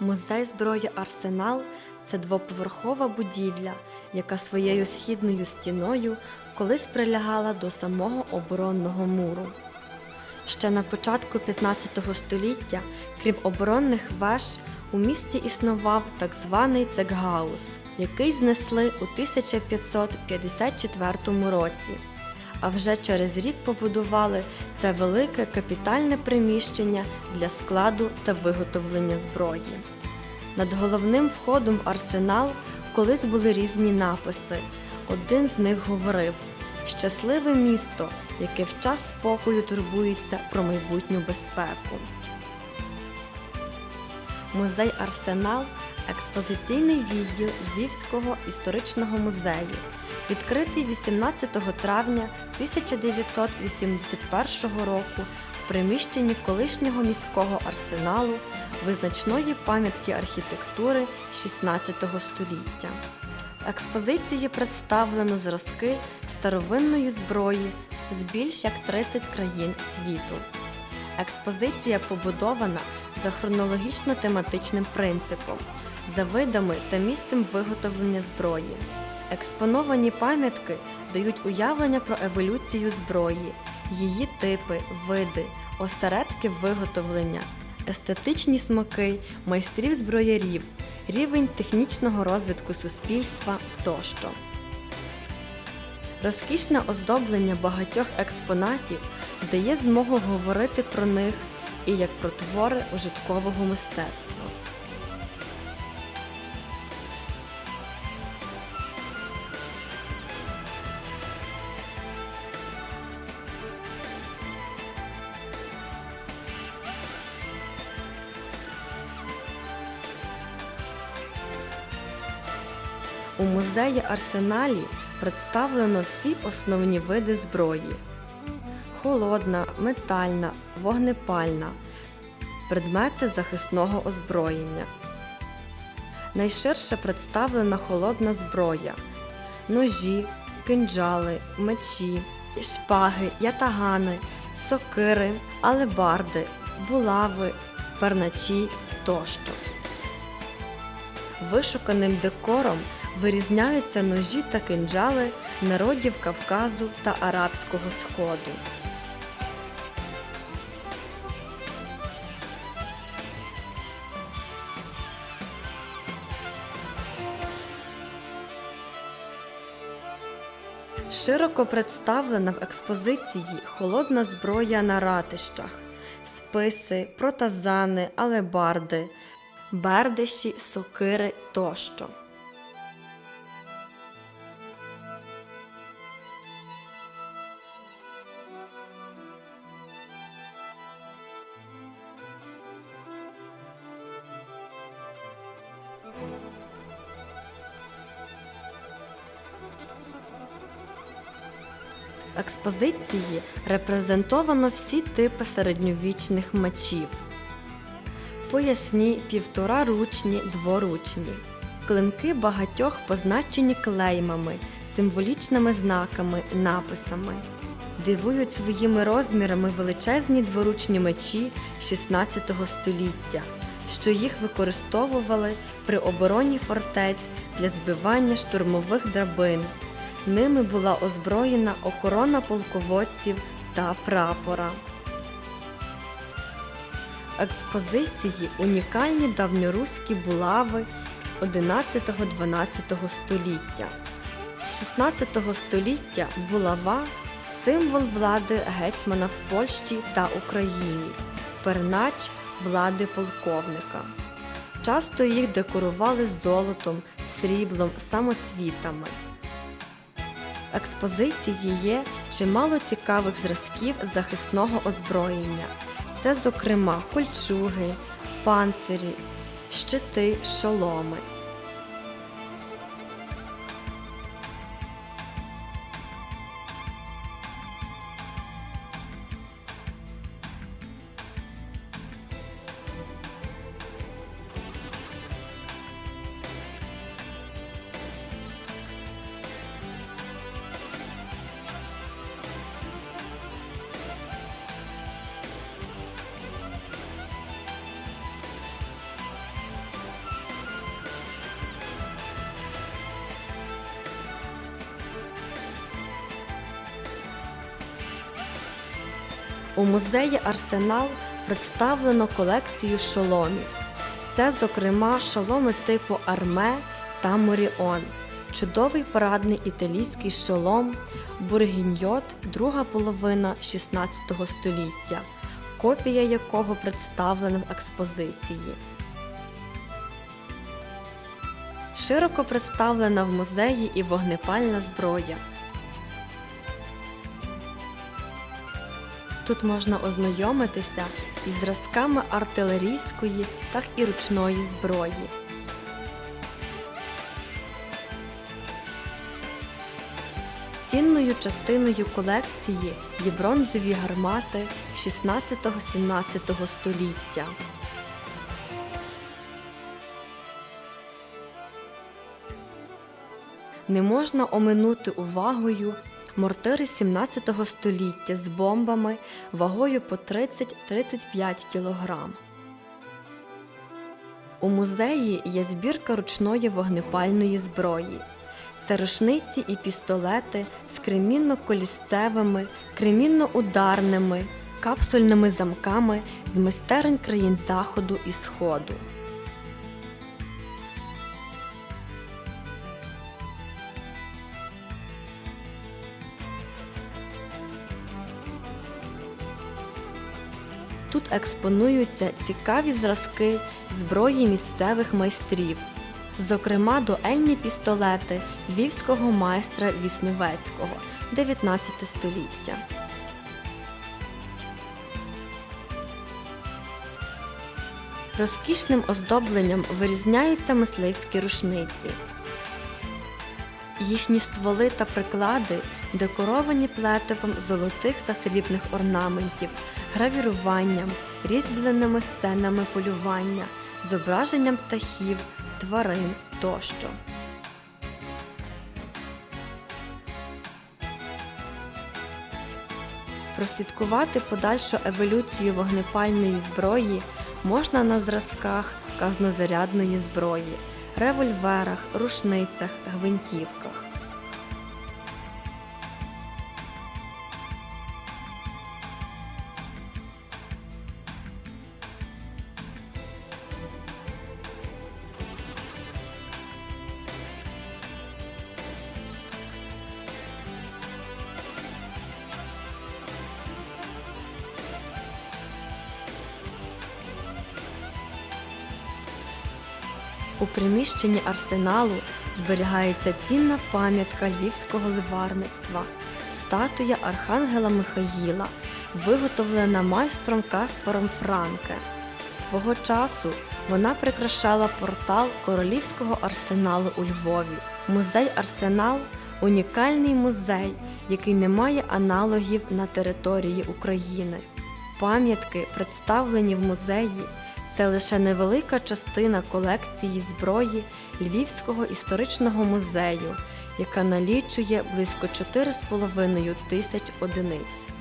Музей зброї Арсенал це двоповерхова будівля, яка своєю східною стіною колись прилягала до самого оборонного муру. Ще на початку 15 століття, крім оборонних веж, у місті існував так званий цекгаус, який знесли у 1554 році. А вже через рік побудували це велике капітальне приміщення для складу та виготовлення зброї. Над головним входом в арсенал колись були різні написи. Один з них говорив: Щасливе місто, яке в час спокою турбується про майбутню безпеку. Музей Арсенал експозиційний відділ Львівського історичного музею, відкритий 18 травня 1981 року в приміщенні колишнього міського арсеналу визначної пам'ятки архітектури 16 століття. Експозиції представлено зразки старовинної зброї з більш як 30 країн світу. Експозиція побудована за хронологічно-тематичним принципом, за видами та місцем виготовлення зброї. Експоновані пам'ятки дають уявлення про еволюцію зброї, її типи, види, осередки виготовлення, естетичні смаки майстрів зброярів, рівень технічного розвитку суспільства тощо. Розкішне оздоблення багатьох експонатів дає змогу говорити про них і як про твори ужиткового мистецтва. У музеї Арсеналі представлено всі основні види зброї: холодна, метальна, вогнепальна, предмети захисного озброєння. Найширше представлена холодна зброя: ножі, кинджали, мечі, шпаги, ятагани, сокири, алебарди, булави, перначі тощо. Вишуканим декором вирізняються ножі та кинджали народів Кавказу та Арабського Сходу. Широко представлена в експозиції холодна зброя на ратищах, списи, протазани, алебарди, бердиші, сокири тощо. Експозиції репрезентовано всі типи середньовічних мечів. Поясні, півтораручні, дворучні. Клинки багатьох позначені клеймами, символічними знаками, написами. Дивують своїми розмірами величезні дворучні мечі 16 століття, що їх використовували при обороні фортець для збивання штурмових драбин. Ними була озброєна охорона полководців та прапора. Експозиції унікальні давньоруські булави 11-12 століття. З 16 століття булава символ влади гетьмана в Польщі та Україні, пернач влади полковника. Часто їх декорували золотом, сріблом, самоцвітами. Експозиції є чимало цікавих зразків захисного озброєння. Це, зокрема, кольчуги, панцирі, щити, шоломи. У музеї Арсенал представлено колекцію шоломів. Це, зокрема, шоломи типу Арме та Моріон, чудовий парадний італійський шолом, бургіньйот, друга половина 16 століття, копія якого представлена в експозиції. Широко представлена в музеї і вогнепальна зброя. Тут можна ознайомитися із зразками артилерійської та і ручної зброї. Цінною частиною колекції є бронзові гармати 16-17 століття. Не можна оминути увагою мортири 17 століття з бомбами вагою по 30-35 кг. У музеї є збірка ручної вогнепальної зброї. Це рушниці і пістолети з кремінно-колісцевими, кремінно-ударними, капсульними замками з майстерень країн Заходу і Сходу. Тут експонуються цікаві зразки зброї місцевих майстрів, зокрема дуельні пістолети львівського майстра Віснювецького 19 століття. Розкішним оздобленням вирізняються мисливські рушниці. Їхні стволи та приклади декоровані плетивом золотих та срібних орнаментів, гравіруванням, різьбленими сценами полювання, зображенням птахів, тварин тощо. Прослідкувати подальшу еволюцію вогнепальної зброї можна на зразках казнозарядної зброї, револьверах, рушницях, гвинтівках. У приміщенні арсеналу зберігається цінна пам'ятка львівського ливарництва, статуя Архангела Михаїла, виготовлена майстром Каспаром Франке. Свого часу вона прикрашала портал королівського арсеналу у Львові. Музей Арсенал унікальний музей, який не має аналогів на території України. Пам'ятки, представлені в музеї, це лише невелика частина колекції зброї Львівського історичного музею, яка налічує близько 4,5 тисяч одиниць.